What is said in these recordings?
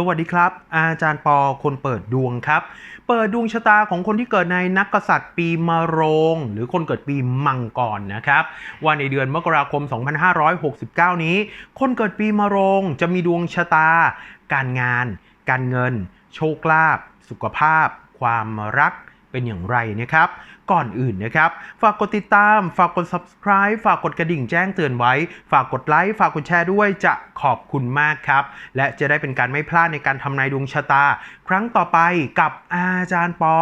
สวัสดีครับ อาจารย์ปอคนเปิดดวงครับ เปิดดวงชะตาของคนที่เกิดในนักกษัตริย์ปีมะโรง หรือคนเกิดปีมังกรนะครับว่าในเดือนมกราคม 2569 นี้ คนเกิดปีมะโรงจะมีดวงชะตา การงาน การเงิน โชคลาภสุขภาพ ความรัก เป็นอย่างไรนะครับ ก่อนอื่นนะครับ ฝากกดติดตาม ฝากกด subscribe ฝากกดกระดิ่งแจ้งเตือนไว้ ฝากกดไลค์ ฝากกดแชร์ด้วยจะขอบคุณมากครับ และจะได้เป็นการไม่พลาดในการทำนายดวงชะตา ครั้งต่อไปกับอาจารย์ปอ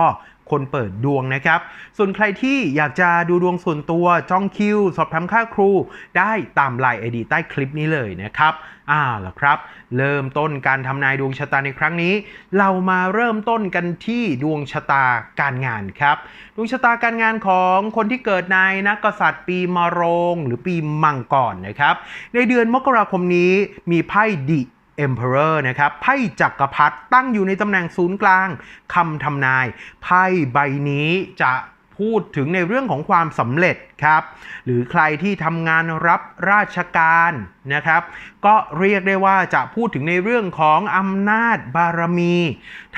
คนเปิดดวงนะครับ ส่วนใครที่อยากจะดูดวงส่วนตัวจองคิว สอบถามค่าครู ได้ตามไลน์ไอดีใต้คลิปนี้เลยนะครับอ่าล่ะครับ เริ่มต้นการทำนายดวงชะตาในครั้งนี้ เรามาเริ่มต้นกันที่ดวงชะตาการงานครับ ดวงชะตาการงานของคนที่เกิดในนักกษัตริย์ปีมะโรง หรือปีมังกรนะครับ ในเดือนมกราคมนี้มีไพ่ดิ Emperor นะครับไพ่จักรพรรดิตั้งอยู่ในตำแหน่งศูนย์กลางคำทำนายไพ่ใบนี้จะพูดถึงในเรื่องของความสำเร็จครับ หรือใครที่ทำงานรับราชการนะครับ ก็เรียกได้ว่าจะพูดถึงในเรื่องของอำนาจบารมี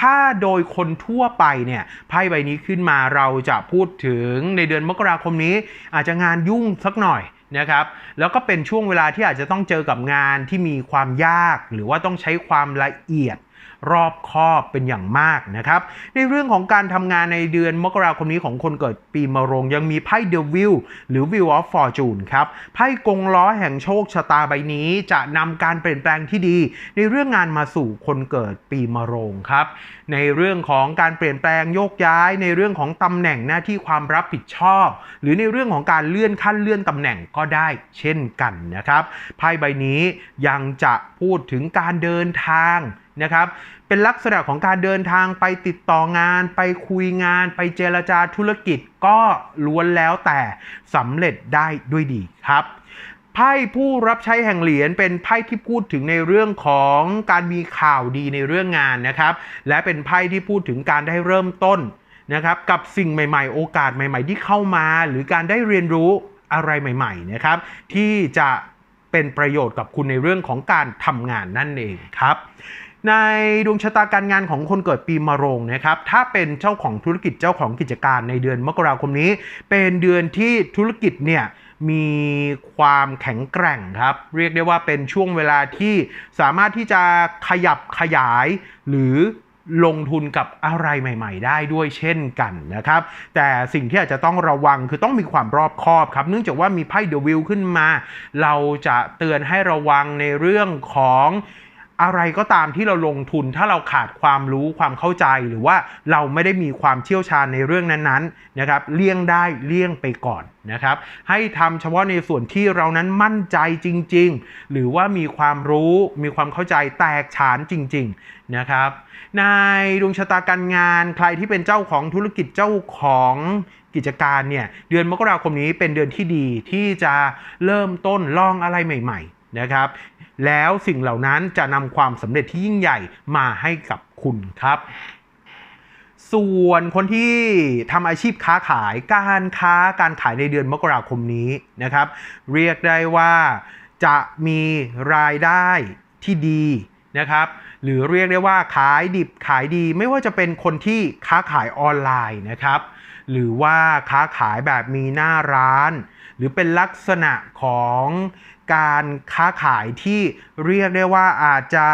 ถ้าโดยคนทั่วไปเนี่ยไพ่ใบนี้ขึ้นมาเราจะพูดถึงในเดือนมกราคมนี้ อาจจะงานยุ่งสักหน่อย นะครับแล้วก็เป็นช่วงเวลาที่อาจจะต้องเจอกับงานที่มีความยาก หรือว่าต้องใช้ความละเอียด รอบคอบเป็นอย่างมากนะครับ ในเรื่องของการทำงานในเดือนมกราคมนี้ของคนเกิดปีมะโรง ยังมีไพ่เดวิลหรือ Wheel of Fortune ครับไพ่กงล้อแห่งโชคชะตาใบนี้จะนำการเปลี่ยนแปลงที่ดี ในเรื่องงานมาสู่คนเกิดปีมะโรงครับ ในเรื่องของการเปลี่ยนแปลงโยกย้าย ในเรื่องของตำแหน่งหน้าที่ความรับผิดชอบ หรือในเรื่องของการเลื่อนขั้นเลื่อนตำแหน่งก็ได้เช่นกันนะครับไพ่ใบนี้ยังจะพูดถึงการเดินทาง นะครับ เป็นลักษณะของการเดินทางไปติดต่องาน ไปคุยงาน ไปเจรจาธุรกิจก็ล้วนแล้วแต่สำเร็จได้ด้วยดีครับไพ่ผู้รับใช้แห่งเหรียญเป็นไพ่ที่พูดถึงในเรื่องของการมีข่าวดีในเรื่องงานนะครับ และเป็นไพ่ที่พูดถึงการได้เริ่มต้นนะครับ กับสิ่งใหม่ ๆ โอกาสใหม่ ๆ ที่เข้ามา หรือการได้เรียนรู้อะไรใหม่ ๆ นะครับ ที่จะเป็นประโยชน์กับคุณในเรื่องของการทำงานนั่นเองครับ ในดวงชะตาการงานของคนเกิดปีมะโรงนะครับ ถ้าเป็นเจ้าของธุรกิจเจ้าของกิจการในเดือนมกราคมนี้ เป็นเดือนที่ธุรกิจเนี่ยมีความแข็งแกร่งครับ เรียกได้ว่าเป็นช่วงเวลาที่สามารถที่จะขยับขยาย หรือลงทุนกับอะไรใหม่ ๆ ได้ด้วยเช่นกันนะครับ แต่สิ่งที่อาจจะต้องระวังคือต้องมีความรอบคอบครับ เนื่องจากว่ามีไพ่เดวิลขึ้นมา เราจะเตือนให้ระวังในเรื่องของ อะไรก็ตามที่เราลงทุนถ้าเราขาดความรู้ความเข้าใจหรือว่าเราไม่ได้มีความเชี่ยวชาญในเรื่องนั้นๆนะครับเลี่ยงได้เลี่ยงไปก่อนนะครับ ให้ทำเฉพาะในส่วนที่เรานั้นมั่นใจจริง ๆ หรือว่ามีความรู้มีความเข้าใจแตกฉานจริง ๆนะครับในดวงชะตาการงานใครที่เป็นเจ้าของธุรกิจเจ้าของกิจการเนี่ยเดือนมกราคมนี้เป็นเดือนที่ดีที่จะเริ่มต้นลองอะไรใหม่ ๆนะครับ แล้วสิ่งเหล่านั้นจะนำความสำเร็จที่ยิ่งใหญ่มาให้กับคุณครับ ส่วนคนที่ทำอาชีพค้าขายการค้าการขายในเดือนมกราคมนี้นะครับ เรียกได้ว่าจะมีรายได้ที่ดีนะครับหรือเรียกได้ว่าขายดิบขายดีไม่ว่าจะเป็นคนที่ค้าขายออนไลน์นะครับ หรือว่าค้าขายแบบมีหน้าร้าน หรือเป็นลักษณะของการค้าขายที่เรียกได้ว่าอาจจะ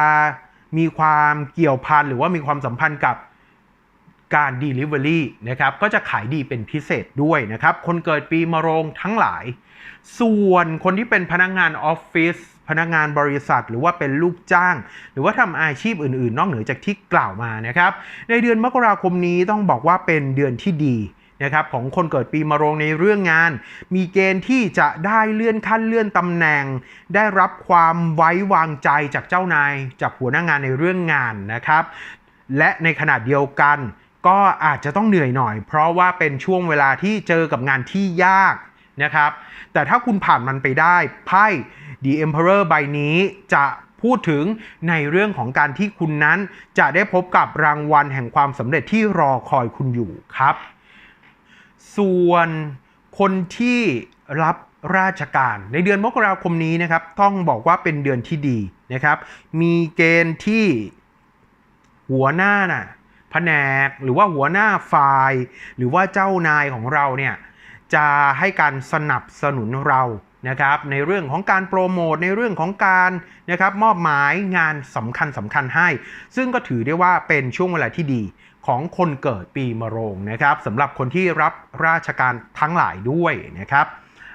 มีความเกี่ยวพันหรือว่ามีความสัมพันธ์กับการ Delivery นะครับก็จะขายดีเป็นพิเศษด้วยนะครับ คนเกิดปีมะโรงทั้งหลาย ส่วนคนที่เป็นพนักงานออฟฟิศพนักงานบริษัท หรือว่าเป็นลูกจ้าง หรือว่าทำอาชีพอื่น ๆ นอกเหนือจากที่กล่าวมานะครับ ในเดือนมกราคมนี้ต้องบอกว่าเป็นเดือนที่ดี นะครับของคนเกิดปีมะโรงในเรื่องงาน มีเกณฑ์ที่จะได้เลื่อนขั้นเลื่อนตำแหน่ง ได้รับความไว้วางใจจากเจ้านายจากหัวหน้างานในเรื่องงานนะครับ และในขณะเดียวกันก็อาจจะต้องเหนื่อยหน่อย เพราะว่าเป็นช่วงเวลาที่เจอกับงานที่ยากนะครับ แต่ถ้าคุณผ่านมันไปได้ไพ่ The Emperor ใบนี้จะพูดถึงในเรื่องของการที่คุณนั้นจะได้พบกับรางวัลแห่งความสำเร็จที่รอคอยคุณอยู่ครับ ส่วนคนที่รับราชการในเดือนมกราคมนี้นะครับ ต้องบอกว่าเป็นเดือนที่ดีนะครับ มีเกณฑ์ที่หัวหน้าน่ะแผนกหรือว่าหัวหน้าฝ่าย หรือว่าเจ้านายของเราเนี่ยจะให้การสนับสนุนเรานะครับ ในเรื่องของการโปรโมทในเรื่องของการนะครับมอบหมายงานสำคัญสำคัญให้ ซึ่งก็ถือได้ว่าเป็นช่วงเวลาที่ดี ของคนเกิดปีมะโรงนะครับสำหรับคนที่รับราชการทั้งหลายด้วยนะครับ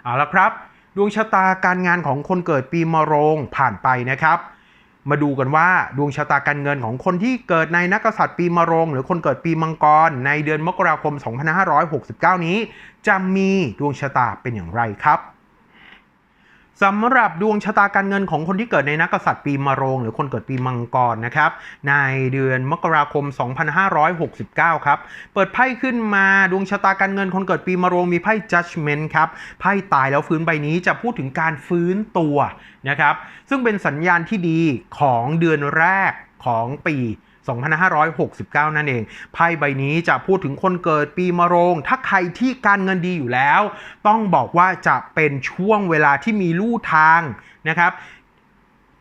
เอาละครับ ดวงชะตาการงานของคนเกิดปีมะโรงผ่านไปนะครับ มาดูกันว่าดวงชะตาการเงินของคนที่เกิดในนักษัตริย์ปีมะโรง หรือคนเกิดปีมังกร ในเดือนมกราคม 2569 นี้ จะมีดวงชะตาเป็นอย่างไรครับ สำหรับดวงชะตาการเงินของคนที่เกิดในนักกษัตริย์ปีมะโรง หรือคนเกิดปีมังกรนะครับในเดือนมกราคม 2569 ครับ เปิดไพ่ขึ้นมาดวงชะตาการเงินคนเกิดปีมะโรงมีไพ่ judgment ครับไพ่ตายแล้วฟื้นใบนี้จะพูดถึงการฟื้นตัวนะครับซึ่งเป็นสัญญาณที่ดีของเดือนแรกของปี 2569 นั่นเอง ไพ่ใบนี้จะพูดถึงคนเกิดปีมะโรง ถ้าใครที่การเงินดีอยู่แล้ว ต้องบอกว่าจะเป็นช่วงเวลาที่มีลู่ทางนะครับ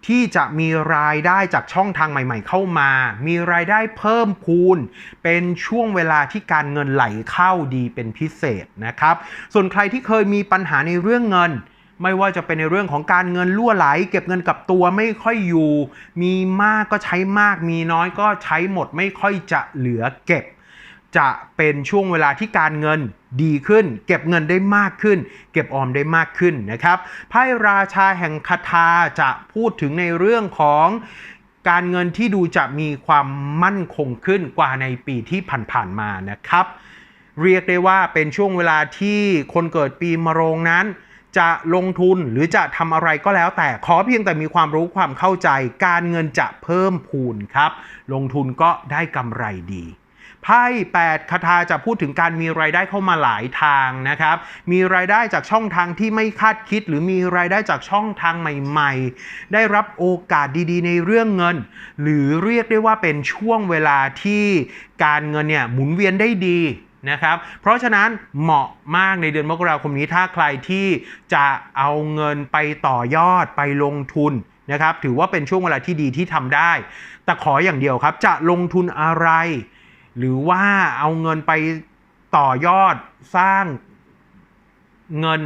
ที่จะมีรายได้จากช่องทางใหม่ ๆ เข้ามา มีรายได้เพิ่มพูน เป็นช่วงเวลาที่การเงินไหลเข้าดีเป็นพิเศษนะครับ ส่วนใครที่เคยมีปัญหาในเรื่องเงิน ไม่ว่าจะเป็นในเรื่องของการเงินล่วไหล เก็บเงินกับตัวไม่ค่อยอยู่ มีมากก็ใช้มาก มีน้อยก็ใช้หมดไม่ค่อยจะเหลือเก็บ จะเป็นช่วงเวลาที่การเงินดีขึ้น เก็บเงินได้มากขึ้น เก็บออมได้มากขึ้นนะครับไพ่ราชาแห่งคาถาจะพูดถึงในเรื่องของการเงินที่ดูจะมีความมั่นคงขึ้นกว่าในปีที่ผ่านๆมานะครับ เรียกได้ว่าเป็นช่วงเวลาที่คนเกิดปีมะโรงนั้น จะลงทุนหรือจะทำอะไรก็แล้ว แต่ขอเพียงแต่มีความรู้ความเข้าใจ การเงินจะเพิ่มพูนครับ ลงทุนก็ได้กำไรดีไพ่8คาถาจะพูดถึงการมีรายได้เข้ามาหลายทางนะครับ มีรายได้จากช่องทางที่ไม่คาดคิด หรือมีรายได้จากช่องทางใหม่ ๆ ได้รับโอกาสดีๆ ในเรื่องเงิน หรือเรียกได้ว่าเป็นช่วงเวลาที่การเงินเนี่ยหมุนเวียนได้ดี นะครับ เพราะฉะนั้นเหมาะมากในเดือนมกราคมนี้ถ้าใครที่จะเอาเงินไปต่อยอดไปลงทุนนะครับ ถือว่าเป็นช่วงเวลาที่ดีที่ทำได้ แต่ขออย่างเดียวครับ จะลงทุนอะไร หรือว่าเอาเงินไปต่อยอดสร้างเงิน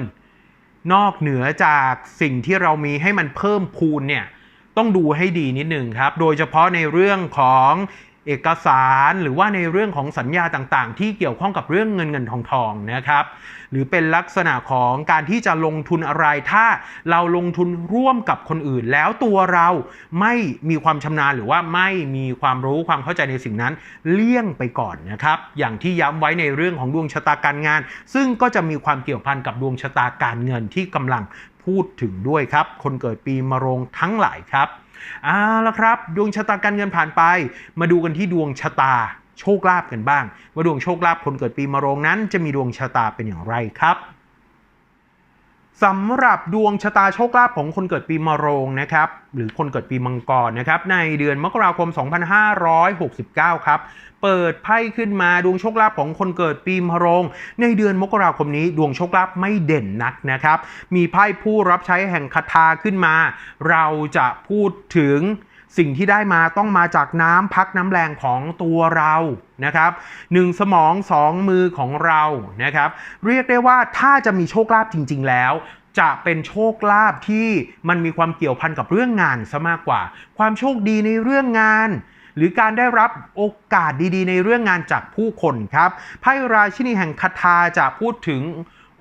นอกเหนือจากสิ่งที่เรามีให้มันเพิ่มพูนเนี่ยต้องดูให้ดีนิดหนึ่งครับ โดยเฉพาะในเรื่องของ เอกสารหรือว่าในเรื่องของสัญญาต่างๆ ที่เกี่ยวข้องกับเรื่องเงินเงินทองทองนะครับหรือเป็นลักษณะของการที่จะลงทุนอะไรถ้าเราลงทุนร่วมกับคนอื่น แล้วตัวเราไม่มีความชำนาญหรือว่าไม่มีความรู้ความเข้าใจในสิ่งนั้น เลี่ยงไปก่อนนะครับอย่างที่ย้ำไว้ในเรื่องของดวงชะตาการงาน ซึ่งก็จะมีความเกี่ยวพันกับดวงชะตาการเงินที่กำลังพูดถึงด้วยครับ คนเกิดปีมะโรงทั้งหลายครับ เอาละครับ ดวงชะตาการเงินผ่านไป มาดูกันที่ดวงชะตาโชคลาภกันบ้าง ว่าดวงโชคลาภคนเกิดปีมะโรงนั้นจะมีดวงชะตาเป็นอย่างไรครับ สำหรับดวงชะตาโชคลาภของคนเกิดปีมะโรงนะครับหรือคนเกิดปีมังกรนะครับในเดือนมกราคม 2569 ครับ เปิดไพ่ขึ้นมาดวงโชคลาภของคนเกิดปีมะโรง ในเดือนมกราคมนี้ดวงโชคลาภไม่เด่นนักนะครับ มีไพ่ผู้รับใช้แห่งคาถาขึ้นมา เราจะพูดถึง สิ่งที่ได้มาต้องมาจากน้ำพักน้ำแรงของตัวเรานะครับหนึ่งสมองสองมือของเรานะครับ เรียกได้ว่าถ้าจะมีโชคลาภจริง ๆ แล้วจะเป็นโชคลาภที่มันมีความเกี่ยวพันกับเรื่องงานซะมากกว่า ความโชคดีในเรื่องงาน หรือการได้รับโอกาสดีๆ ในเรื่องงานจากผู้คนครับไพ่ราชินีแห่งคาถาจะพูดถึง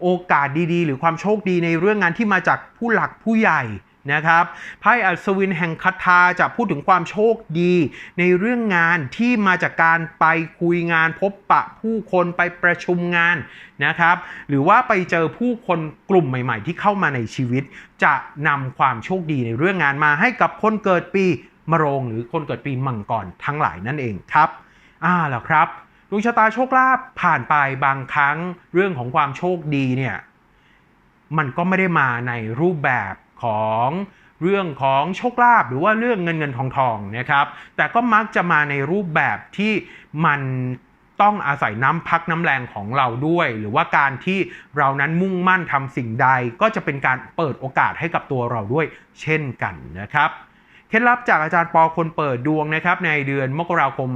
โอกาสดีๆ หรือความโชคดีในเรื่องงานที่มาจากผู้หลักผู้ใหญ่ นะครับไพ่อัศวินแห่งคาถาจะพูดถึงความโชคดี ในเรื่องงานที่มาจากการไปคุยงานพบปะผู้คนไปประชุมงานนะครับ หรือว่าไปเจอผู้คนกลุ่มใหม่ ๆ ที่เข้ามาในชีวิต จะนำความโชคดีในเรื่องงานมาให้กับคนเกิดปีมะโรงหรือคนเกิดปีมังกรทั้งหลายนั่นเองครับอ่าล่ะครับดวงชะตาโชคลาภผ่านไปบางครั้งเรื่องของความโชคดีเนี่ยมันก็ไม่ได้มาในรูปแบบ ของเรื่องของโชคลาภหรือว่าเรื่องเงินเงินทองทองนะครับ แต่ก็มักจะมาในรูปแบบที่มันต้องอาศัยน้ำพักน้ำแรงของเราด้วย หรือว่าการที่เรานั้นมุ่งมั่นทำสิ่งใด ก็จะเป็นการเปิดโอกาสให้กับตัวเราด้วย เช่นกันนะครับเคล็ดลับจากอาจารย์ปอคนเปิดดวงนะครับ ในเดือนมกราคม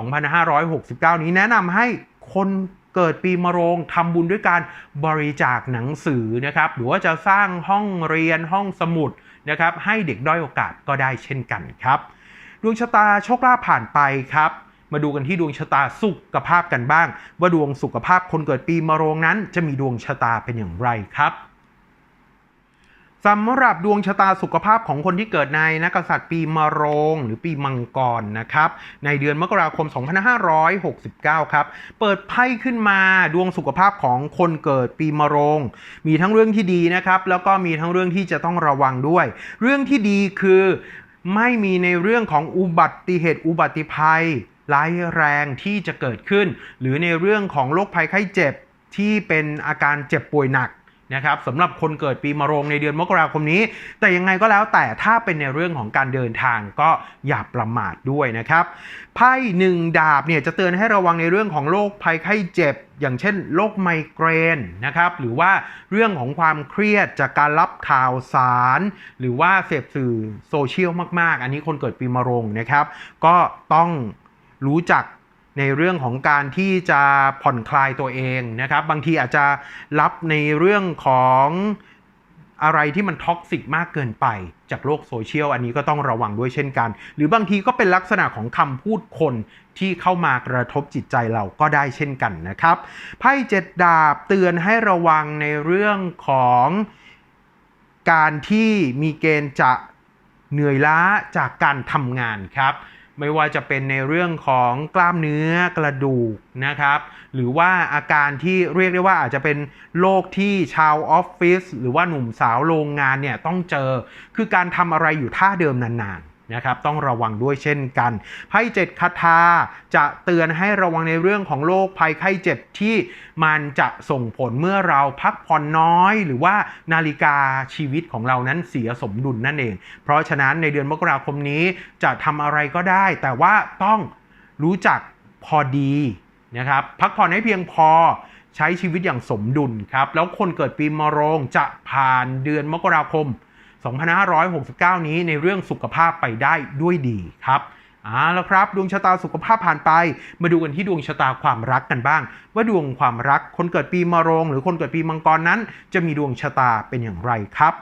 2569 นี้แนะนำให้คน เกิดปีมะโรงทำบุญด้วยการบริจาคหนังสือนะครับ หรือว่าจะสร้างห้องเรียนห้องสมุดนะครับให้เด็กด้อยโอกาสก็ได้เช่นกันครับดวงชะตาโชคลาภผ่านไปครับมาดูกันที่ดวงชะตาสุขภาพกันบ้าง ว่าดวงสุขภาพคนเกิดปีมะโรงนั้นจะมีดวงชะตาเป็นอย่างไรครับ สำหรับดวงชะตาสุขภาพของคนที่เกิดในนักษัตริย์ปีมะโรง หรือปีมังกรนะครับ ในเดือนมกราคม 2569 ครับ เปิดไพ่ขึ้นมาดวงสุขภาพของคนเกิดปีมะโรง มีทั้งเรื่องที่ดีนะครับ แล้วก็มีทั้งเรื่องที่จะต้องระวังด้วย เรื่องที่ดีคือไม่มีในเรื่องของอุบัติเหตุอุบัติภัยร้ายแรงที่จะเกิดขึ้น หรือในเรื่องของโรคภัยไข้เจ็บที่เป็นอาการเจ็บป่วยหนัก นะครับสำหรับคนเกิดปีมะโรงในเดือนมกราคมนี้ แต่ยังไงก็แล้วแต่ถ้าเป็นในเรื่องของการเดินทางก็อย่าประมาทด้วยนะครับไพ่หนึ่งดาบเนี่ยจะเตือนให้ระวังในเรื่องของโรคภัยไข้เจ็บ อย่างเช่นโรคไมเกรนนะครับหรือว่าเรื่องของความเครียดจากการรับข่าวสาร หรือว่าเสพสื่อโซเชียลมาก ๆ อันนี้คนเกิดปีมะโรงนะครับ ก็ต้องรู้จัก ในเรื่องของการที่จะผ่อนคลายตัวเองนะครับ บางทีอาจจะรับในเรื่องของอะไรที่มันท็อกซิกมากเกินไปจากโลกโซเชียลอันนี้ก็ต้องระวังด้วยเช่นกัน หรือบางทีก็เป็นลักษณะของคำพูดคนที่เข้ามากระทบจิตใจเราก็ได้เช่นกันนะครับไพ่เจ็ดดาบเตือนให้ระวังในเรื่องของการที่มีเกณฑ์จะเหนื่อยล้าจากการทำงานครับ ไม่ว่าจะเป็นในเรื่องของกล้ามเนื้อกระดูกนะครับ หรือว่าอาการที่เรียกได้ว่าอาจจะเป็นโรคที่ชาวออฟฟิศหรือว่าหนุ่มสาวโรงงานเนี่ยต้องเจอ คือการทำอะไรอยู่ท่าเดิมนานๆ นะครับต้องระวังด้วยเช่นกัน ไพ่เจ็ดคาถาจะเตือนให้ระวังในเรื่องของโรคภัยไข้เจ็บที่มันจะส่งผลเมื่อเราพักผ่อนน้อย หรือว่านาฬิกาชีวิตของเรานั้นเสียสมดุลนั่นเอง เพราะฉะนั้นในเดือนมกราคมนี้จะทำอะไรก็ได้ แต่ว่าต้องรู้จักพอดีนะครับพักผ่อนให้เพียงพอใช้ชีวิตอย่างสมดุลครับแล้วคนเกิดปีมะโรงจะผ่านเดือนมกราคม 2569 นี้ในเรื่องสุขภาพไปได้ด้วยดีครับเอาละครับ ดวงชะตาสุขภาพผ่านไป มาดูกันที่ดวงชะตาความรักกันบ้าง ว่าดวงความรักคนเกิดปีมะโรง หรือคนเกิดปีมังกรนั้น จะมีดวงชะตาเป็นอย่างไรครับ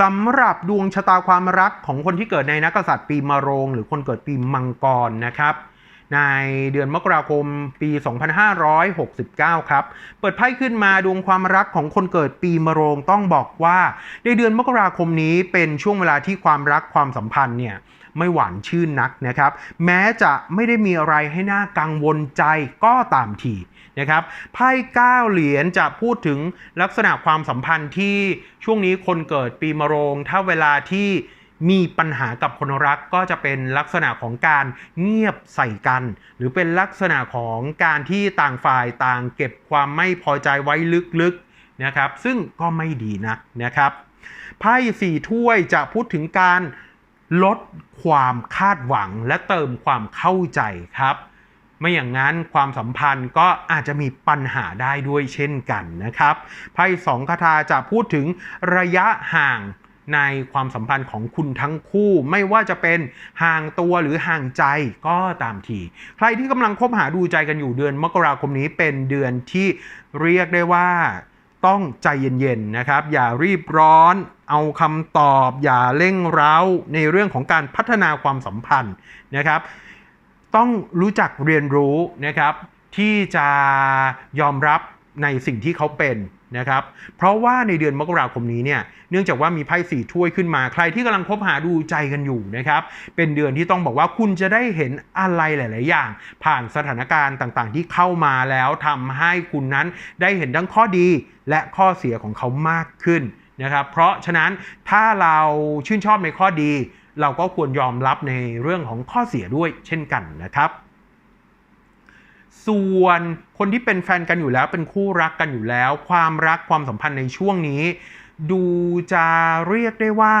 สำหรับดวงชะตาความรักของคนที่เกิดในนักกษัตริย์ปีมะโรง หรือคนเกิดปีมังกรนะครับ ในเดือนมกราคมปี 2569 ครับ เปิดไพ่ขึ้นมาดวงความรักของคนเกิดปีมะโรงต้องบอกว่า ในเดือนมกราคมนี้เป็นช่วงเวลาที่ความรักความสัมพันธ์เนี่ยไม่หวานชื่นนักนะครับ แม้จะไม่ได้มีอะไรให้น่ากังวลใจก็ตามทีนะครับไพ่ก้าเหรียญจะพูดถึงลักษณะความสัมพันธ์ที่ช่วงนี้คนเกิดปีมะโรง ถ้าเวลาที่ มีปัญหากับคนรักก็จะเป็นลักษณะของการเงียบใส่กัน หรือเป็นลักษณะของการที่ต่างฝ่ายต่างเก็บความไม่พอใจไว้ลึกๆนะครับซึ่งก็ไม่ดีนักนะครับไพ่สี่ถ้วยจะพูดถึงการลดความคาดหวังและเติมความเข้าใจครับ ไม่อย่างนั้นความสัมพันธ์ก็อาจจะมีปัญหาได้ด้วยเช่นกันนะครับไพ่สองคาถาจะพูดถึงระยะห่าง ในความสัมพันธ์ของคุณทั้งคู่ไม่ว่าจะเป็นห่างตัวหรือห่างใจก็ตามที ใครที่กำลังคบหาดูใจกันอยู่เดือนมกราคมนี้เป็นเดือนที่เรียกได้ว่าต้องใจเย็นๆนะครับ อย่ารีบร้อน เอาคำตอบ อย่าเร่งเร้าในเรื่องของการพัฒนาความสัมพันธ์นะครับ ต้องรู้จักเรียนรู้นะครับ ที่จะยอมรับในสิ่งที่เขาเป็น นะครับเพราะว่าในเดือนมกราคมนี้เนี่ยเนื่องจากว่ามีไพ่สี่ถ้วยขึ้นมาใครที่กำลังคบหาดูใจกันอยู่นะครับเป็นเดือนที่ต้องบอกว่าคุณจะได้เห็นอะไรหลาย ๆ อย่าง ผ่านสถานการณ์ต่าง ๆ ที่เข้ามาแล้วทำให้คุณนั้นได้เห็นทั้งข้อดีและข้อเสียของเขามากขึ้นนะครับเพราะฉะนั้นถ้าเราชื่นชอบในข้อดี เราก็ควรยอมรับในเรื่องของข้อเสียด้วยเช่นกันนะครับ ส่วนคนที่เป็นแฟนกันอยู่แล้วเป็นคู่รักกันอยู่แล้ว ความรักความสัมพันธ์ในช่วงนี้ ดูจะเรียกได้ว่า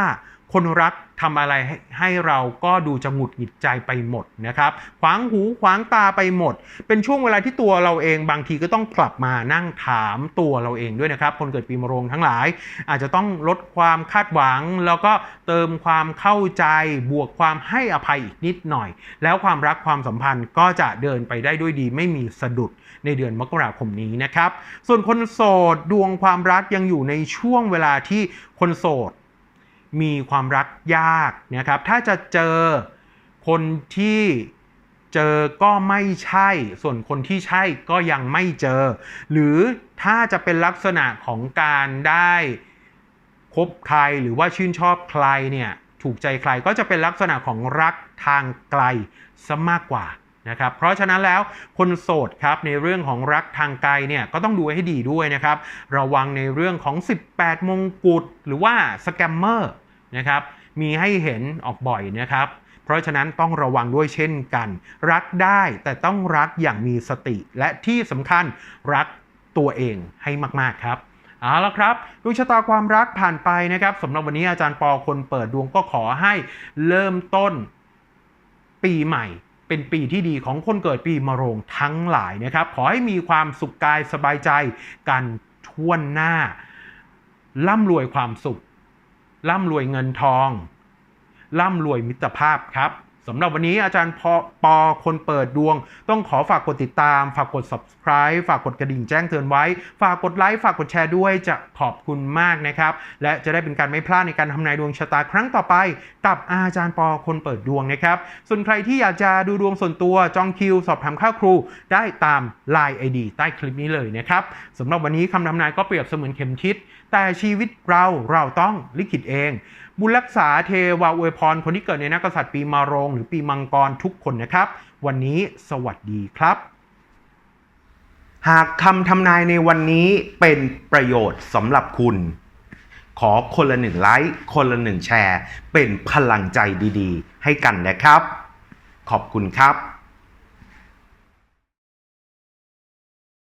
คนรัก ทำอะไรให้ให้เราก็ดูจะหงุดหงิดใจไปหมดนะครับขวางหูขวางตาไปหมด เป็นช่วงเวลาที่ตัวเราเองบางทีก็ต้องกลับมานั่งถามตัวเราเองด้วยนะครับ คนเกิดปีมะโรงทั้งหลาย อาจจะต้องลดความคาดหวัง แล้วก็เติมความเข้าใจบวกความให้อภัยอีกนิดหน่อย แล้วความรักความสัมพันธ์ก็จะเดินไปได้ด้วยดีไม่มีสะดุดในเดือนมกราคมนี้นะครับ ส่วนคนโสดดวงความรักยังอยู่ในช่วงเวลาที่คนโสด มีความรักยากนะครับ ถ้าจะเจอคนที่เจอก็ไม่ใช่ ส่วนคนที่ใช่ก็ยังไม่เจอ หรือถ้าจะเป็นลักษณะของการได้คบใครหรือว่าชื่นชอบใครเนี่ยถูกใจใครก็จะเป็นลักษณะของรักทางไกลซะมากกว่านะครับ เพราะฉะนั้นแล้วคนโสดครับในเรื่องของรักทางไกลเนี่ยก็ต้องดูให้ดีด้วยนะครับ ระวังในเรื่องของ 18 มงกุฎหรือว่าสแกมเมอร์ นะครับ มีให้เห็นออกบ่อยนะครับ เพราะฉะนั้นต้องระวังด้วยเช่นกัน รักได้แต่ต้องรักอย่างมีสติ และที่สำคัญรักตัวเองให้มากๆครับเอาละครับดวงชะตาความรักผ่านไปนะครับสำหรับวันนี้อาจารย์ปอคนเปิดดวงก็ขอให้เริ่มต้นปีใหม่ เป็นปีที่ดีของคนเกิดปีมะโรงทั้งหลายนะครับ ขอให้มีความสุขกายสบายใจกันทั่วหน้า ร่ำรวยความสุข ร่ำรวยเงินทอง ร่ำรวยมิตรภาพครับ สำหรับวันนี้อาจารย์ปอปอคนเปิดดวง ต้องขอฝากกดติดตาม ฝากกด subscribe ฝากกดกระดิ่งแจ้งเตือนไว้ ฝากกดไลค์ ฝากกดแชร์ด้วยจะขอบคุณมากนะครับ และจะได้เป็นการไม่พลาดในการทำนายดวงชะตาครั้งต่อไป กับอาจารย์ปอคนเปิดดวงนะครับ ส่วนใครที่อยากจะดูดวงส่วนตัวจองคิว สอบถามค่าครู ได้ตาม Line ID ใต้คลิปนี้เลยนะครับสำหรับวันนี้คำทำนายก็เปรียบเสมือนเข็มทิศแต่ชีวิตเราเราต้องลิขิตเอง บุญรักษาเทวาอวยพร คนที่เกิดในนักษัตริย์ปีมาโรง หรือปีมังกรทุกคนนะครับ วันนี้สวัสดีครับ หากคำทำนายในวันนี้เป็นประโยชน์สำหรับคุณ ขอคนละหนึ่งไลค์คนละหนึ่งแชร์ เป็นพลังใจดีๆ ให้กันนะครับ ขอบคุณครับ